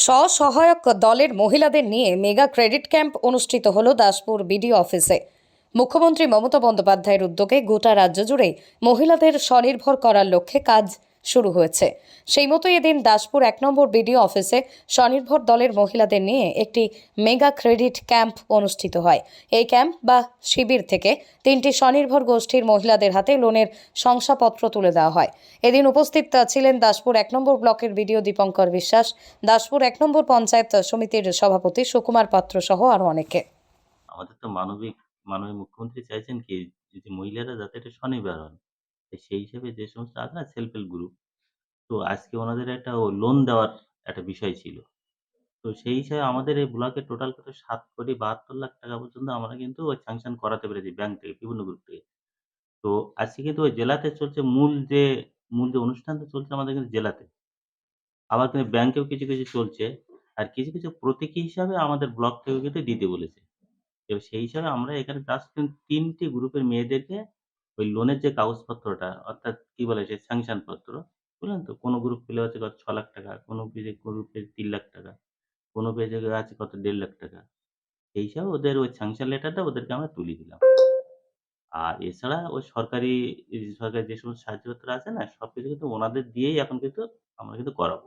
স্বসহায়ক দলের মহিলাদের নিয়ে মেগা ক্রেডিট ক্যাম্প অনুষ্ঠিত হল দাসপুর বিডিও অফিসে। মুখ্যমন্ত্রী মমতা বন্দ্যোপাধ্যায়ের উদ্যোগে গোটা রাজ্য জুড়ে মহিলাদের স্বনির্ভর করার লক্ষ্যে কাজ শুরু হয়েছে। সেই মতো এদিন দাসপুর এক নম্বর বিডিও অফিসে স্বনির্ভর দলের মহিলাদের নিয়ে একটি মেগা ক্রেডিট ক্যাম্প অনুষ্ঠিত হয়। এই ক্যাম্প বা শিবির থেকে তিনটি স্বনির্ভর গোষ্ঠীর মহিলাদের হাতে লোনের শংসাপত্র তুলে দেওয়া হয়। এদিন উপস্থিত ছিলেন দাসপুর এক নম্বর ব্লকের বিডিও দীপঙ্কর বিশ্বাস, দাসপুর এক নম্বর পঞ্চায়েত সমিতির সভাপতি সুকুমার পাত্র সহ আরও অনেকে। আমাদের তো মানবিক, মাননীয় মুখ্যমন্ত্রী চাইছেন কি মহিলারা যাতে এটা স্বনির্ভর তো সেই হিসেবে যে সমস্ত আছে না সেলফ হেল্প গ্রুপ তো আজকে ওনাদের একটা লোন দেওয়ার একটা বিষয় ছিল। তো সেই হিসাবে আমাদের এই ব্লকে টোটাল কত? সাত কোটি বাহাত্তর লাখ টাকা পর্যন্ত আমরা কিন্তু ওই স্যাংশন করাতে পেরেছি ব্যাংক থেকে, বিভিন্ন গ্রুপ থেকে। তো আজকে কিন্তু ওই জেলাতে চলছে মূল যে মূল যে অনুষ্ঠানটা চলছে আমাদের কিন্তু জেলাতে। আবার কিন্তু ব্যাংকেও কিছু কিছু চলছে আর কিছু কিছু প্রতীকী হিসাবে আমাদের ব্লক থেকে কিন্তু দিতে বলেছে। এবার সেই হিসাবে আমরা এখানে জাস্ট তিনটি গ্রুপের মেয়েদেরকে ওই লোনের যে কাগজপত্রটা, অর্থাৎ কি বলে সে স্যাংশন পত্র, বুঝলেন তো? কোনো গ্রুপ পেলে হচ্ছে কত ছ লাখ টাকা, কোনো পেজে গ্রুপে তিন লাখ টাকা, কোনো পেজে আছে কত দেড় লাখ টাকা। এই হিসাবে ওদের ওই স্যাংশন লেটারটা ওদেরকে আমরা তুলে দিলাম। আর এছাড়া ওই সরকারি সরকারি যে সমস্ত সাহায্যপত্র আছে না, সব কিছু কিন্তু ওনাদের দিয়েই এখন কিন্তু আমরা কিন্তু করাবো।